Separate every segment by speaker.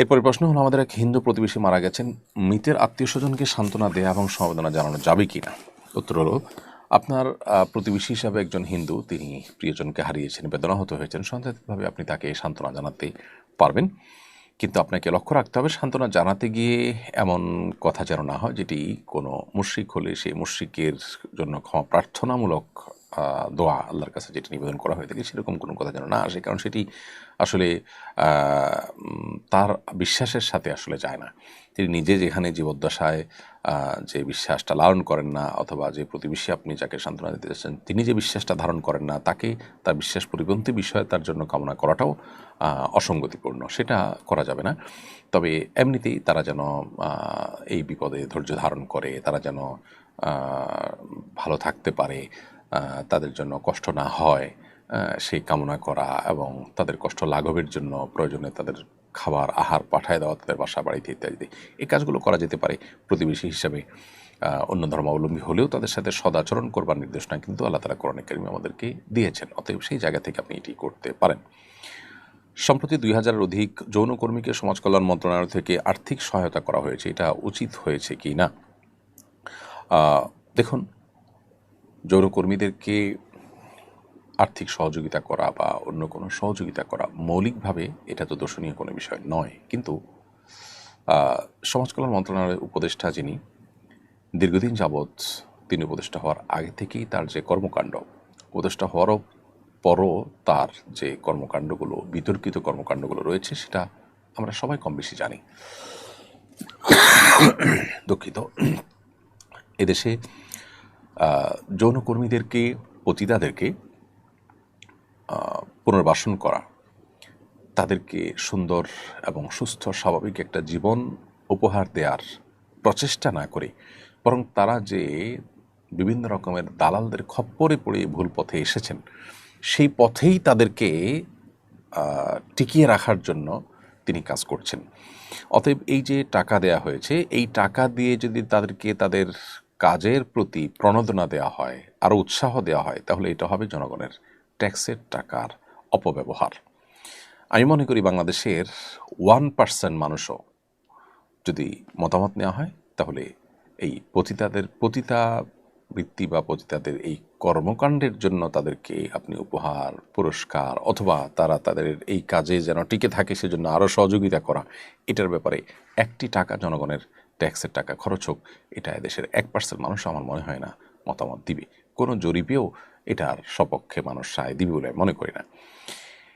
Speaker 1: এরপরে প্রশ্ন হলো, আমাদের এক হিন্দু প্রতিবেশী মারা গেছেন। মৃতের আত্মীয় স্বজনকে সান্ত্বনা দেয়া এবং সমবেদনা জানানো যাবে কি না উত্তর হলো, আপনার প্রতিবেশী হিসাবে একজন হিন্দু, তিনি প্রিয়জনকে হারিয়েছেন বেদনাহত হয়েছেন, সন্দেহভাবে আপনি তাকে সান্ত্বনা জানাতে পারবেন। কিন্তু আপনাকে লক্ষ্য রাখতে হবে, সান্ত্বনা জানাতে গিয়ে এমন কথা যেন না হয়, যেটি কোনো মুশ্রিক হলে সেই মুশ্রিকের জন্য ক্ষমা প্রার্থনামূলক দোয়া আল্লাহর কাছে যেটি নিবেদন করা হয়ে থাকে, সেরকম কোনো কথা যেন না আসে। কারণ সেটি আসলে তার বিশ্বাসের সাথে আসলে যায় না। তিনি নিজে যেখানে জীবদ্দশায় যে বিশ্বাসটা লালন করেন না অথবা যে প্রতিবেশী আপনি যাকে সান্ত্বনা দিতে চাচ্ছেন তিনি যে বিশ্বাসটা ধারণ করেন না, তাকে তার বিশ্বাস পরিপন্থী বিষয়ে তার জন্য কামনা করাটাও অসঙ্গতিপূর্ণ। সেটা করা যাবে না। তবে এমনিতেই তারা যেন এই বিপদে ধৈর্য ধারণ করে, তারা যেন ভালো থাকতে পারে তাদের জন্য কষ্ট না হয় সেই কামনা করা এবং তাদের কষ্ট লাঘবের জন্য প্রয়োজনে তাদের খাবার, আহার পাঠায় দেওয়া, তাদের বাসা, বাড়িতে ইত্যাদি এই কাজগুলো করা যেতে পারে প্রতিবেশী হিসাবে। অন্য ধর্মাবলম্বী হলেও তাদের সাথে সদাচরণ করবার নির্দেশনা কিন্তু আল্লাহ তালা কোরআন কারিমে আমাদেরকে দিয়েছেন, অতএব সেই জায়গা থেকে আপনি এটি করতে পারেন। সম্প্রতি দুই হাজারের অধিক যৌনকর্মীকে সমাজ কল্যাণ মন্ত্রণালয় থেকে আর্থিক সহায়তা করা হয়েছে, এটা উচিত হয়েছে কি না? দেখুন যৌনকর্মীদেরকে আর্থিক সহযোগিতা করা বা অন্য কোনো সহযোগিতা করা, মৌলিকভাবে এটা তো দর্শনীয় কোনো বিষয় নয়। কিন্তু সমাজ কল্যাণ মন্ত্রণালয়ের উপদেষ্টা যিনি, দীর্ঘদিন যাবৎ তিনি উপদেষ্টা হওয়ার আগে থেকেই তার যে কর্মকাণ্ড, উপদেষ্টা হওয়ারও পরও তার যে কর্মকাণ্ডগুলো, বিতর্কিত কর্মকাণ্ডগুলো রয়েছে, সেটা আমরা সবাই কম বেশি জানি। দুঃখিত। এদেশে যৌনকর্মীদেরকে পতিতাদেরকে পুনর্বাসন করা। তাদেরকে সুন্দর এবং সুস্থ, স্বাভাবিক একটা জীবন উপহার দেওয়ার প্রচেষ্টা না করে, বরং তারা যে বিভিন্ন রকমের দালালদের খপ্পরে পড়ে ভুল পথে এসেছেন, সেই পথেই তাদেরকে টিকিয়ে রাখার জন্য তিনি কাজ করছেন। অতএব এই যে টাকা দেয়া হয়েছে, এই টাকা দিয়ে যদি তাদেরকে তাদের কাজের প্রতি প্রণোদনা দেওয়া হয় আরও উৎসাহ দেওয়া হয়, তাহলে এটা হবে জনগণের ট্যাক্সের টাকার অপব্যবহার। আমি মনে করি বাংলাদেশের ওয়ান পার্সেন্ট মানুষও যদি মতামত নেওয়া হয়, তাহলে এই পতিতাদের পতিতা বৃত্তি বা পতিতাদের এই কর্মকাণ্ডের জন্য তাদেরকে আপনি উপহার, পুরস্কার অথবা তারা তাদের এই কাজে যেন টিকে থাকে, সেজন্য আরও সহযোগিতা করা, এটার ব্যাপারে একটি টাকা জনগণের ট্যাক্সের টাকা খরচ হোক, এটা দেশের এক পার্সেন্ট মানুষ আমার মনে হয় না মতামত দিবে। কোনো জরিপেও এটার সপক্ষে মানুষ সায় দিবে বলে মনে করি না।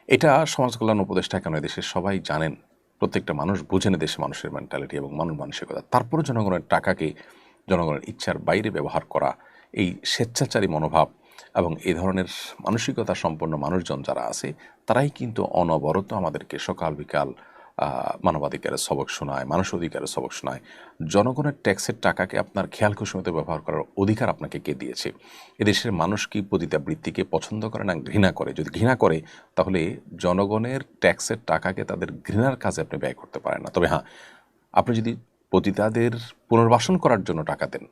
Speaker 1: এটা সমাজ কল্যাণ উপদেষ্টা কেন দেশের সবাই জানেন? প্রত্যেকটা মানুষ বুঝেন দেশে মানুষের মেন্টালিটি এবং মানুষ মানসিকতা। তারপরে জনগণের টাকাকে, জনগণের ইচ্ছার বাইরে ব্যবহার করা, এই স্বেচ্ছাচারী মনোভাব এবং এ ধরনের মানসিকতা সম্পন্ন মানুষজন যারা আছে, তারাই কিন্তু অনবরত আমাদেরকে সকাল বিকাল মানবাধিকারের সবক শোনায়, মানুষ অধিকারের সবক শোনায়। জনগণের ট্যাক্সের টাকাকে আপনার খেয়াল খুশিমতো ব্যবহার করার অধিকার আপনাকে কে দিয়েছে? এদেশের মানুষ কি পতিতাবৃত্তিকে পছন্দ করে না ঘৃণা করে? যদি ঘৃণা করে, তাহলে জনগণের ট্যাক্সের টাকাকে তাদের ঘৃণার কাজে আপনি ব্যয় করতে পারেন না। তবে হ্যাঁ আপনি যদি পতিতাদের পুনর্বাসন করার জন্য টাকা দেন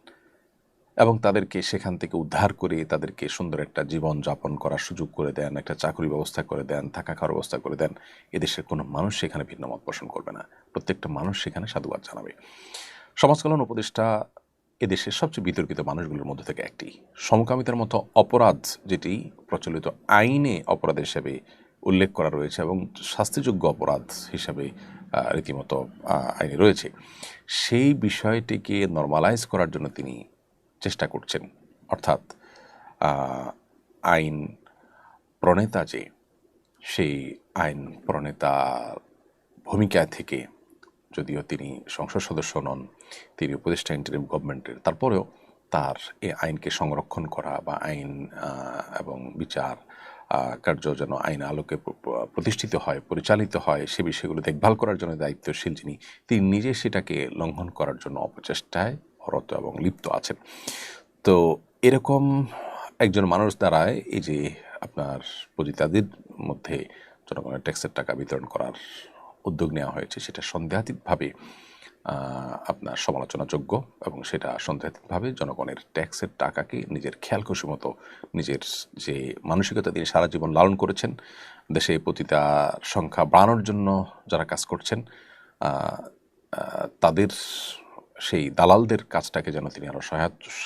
Speaker 1: এবং তাদেরকে সেখান থেকে উদ্ধার করে তাদেরকে সুন্দর একটা জীবন যাপন করার সুযোগ করে দেন, একটা চাকরি ব্যবস্থা করে দেন, থাকা খাওয়ার ব্যবস্থা করে দেন, এদেশের কোনো মানুষ সেখানে ভিন্ন মত পোষণ করবে না। প্রত্যেকটা মানুষ সেখানে সাধুবাদ জানাবে। সমাজ কল্যাণ উপদেষ্টা এদেশের সবচেয়ে বিতর্কিত মানুষগুলোর মধ্যে থেকে একটি। সমকামিতার মতো অপরাধ যেটি প্রচলিত আইনে অপরাধ হিসেবে উল্লেখ করা রয়েছে এবং শাস্তিযোগ্য অপরাধ হিসাবে রীতিমতো আইনে রয়েছে। সেই বিষয়টিকে নর্মালাইজ করার জন্য তিনি চেষ্টা করছেন। অর্থাৎ আইন প্রণেতা যে, সেই আইন প্রণেতার ভূমিকা থেকে যদিও তিনি সংসদ সদস্য নন, তিনি উপদেষ্টা ইন্টারিম গভর্নমেন্টের তারপরেও তার এই আইনকে সংরক্ষণ করা বা আইন এবং বিচার কার্য যেন আইন আলোকে প্র- প্র- প্রতিষ্ঠিত হয়, পরিচালিত হয়, সে বিষয়গুলো দেখভাল করার জন্য দায়িত্বশীল যিনি, তিনি নিজে সেটাকে লঙ্ঘন করার জন্য অপচেষ্টায় রত এবং লিপ্ত আছেন তো এরকম একজন মানুষ দ্বারায় এই যে আপনার পতিতাদের মধ্যে জনগণের ট্যাক্সের টাকা বিতরণ করার উদ্যোগ নেওয়া হয়েছে, সেটা সন্দেহাতীতভাবে আপনার সমালোচনাযোগ্য এবং সেটা সন্দেহাতীতভাবে জনগণের ট্যাক্সের টাকাকে নিজের খেয়াল খুশি মতো নিজের যে মানসিকতা তিনি সারা জীবন লালন করেছেন, দেশে পতিতার সংখ্যা বাড়ানোর জন্য যারা কাজ করছেন তাদের সেই দালালদের কাজটাকে যেন তিনি আরও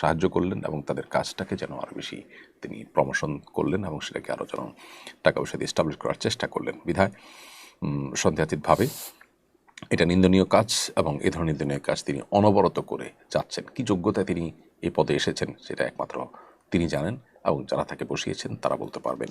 Speaker 1: সাহায্য করলেন এবং তাদের কাজটাকে যেন আরও বেশি তিনি প্রমোশন করলেন এবং সেটাকে আরও যেন টাকা পয়সা দিয়ে স্টাবলিশ করার চেষ্টা করলেন। বিধায় সন্দেহাতীতভাবে এটা নিন্দনীয় কাজ এবং এ ধরনের নিন্দনীয় কাজ তিনি অনবরত করে যাচ্ছেন। কি যোগ্যতায় তিনি এই পদে এসেছেন সেটা একমাত্র তিনি জানেন এবং যারা তাকে বসিয়েছেন তারা বলতে পারবেন।